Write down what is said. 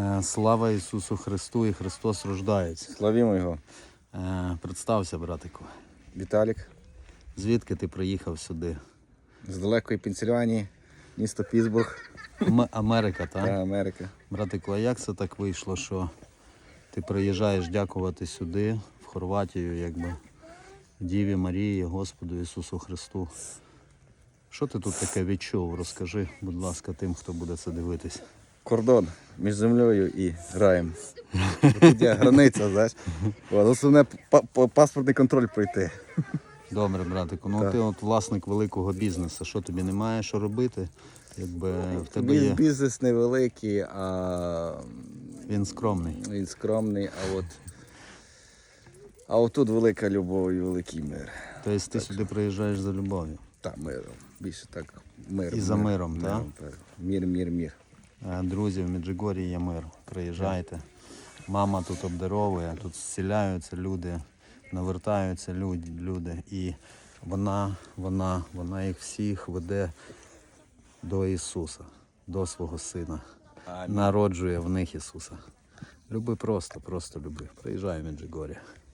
Е, Слава Ісусу Христу і Христос рождається. Славімо його. Е, Представся, братику. Віталік Звідки ти приїхав сюди? з далекої Пенсільванії, місто Пітсбург, Ам- Америка, та так? Америка. Братику, а як це так вийшло, що ти приїжджаєш дякувати сюди, в Хорватію, якби Діві Марії, Господу Ісусу Христу? Що ти тут таке відчув? Розкажи, будь ласка, тим, хто буде це дивитись. Кордон між землею і раєм. Тут є границя, знаєш. От, Основне па- па- паспортний контроль пройти. Добре, братику. Ну Так. ти от власник великого бізнесу. Що тобі немає що робити? Якби в тебе Біз- є. Бізнес невеликий, а Він скромний. він скромний, а от. А от тут велика любов і великий мир. Тобто ти сюди приїжджаєш за любов'ю. Та миром. Більше так мир. І за миром, так? Мір, мір, мір. Е, Друзі, в Меджигорі є мир. Приїжджайте. Мама тут обдаровує, тут зціляються люди, навертаються люди, люди. І вона, вона, вона їх всіх веде до Ісуса, до свого Сина. Народжує в них Ісуса. Люби просто, просто люби. Приїжджай в Меджигорі.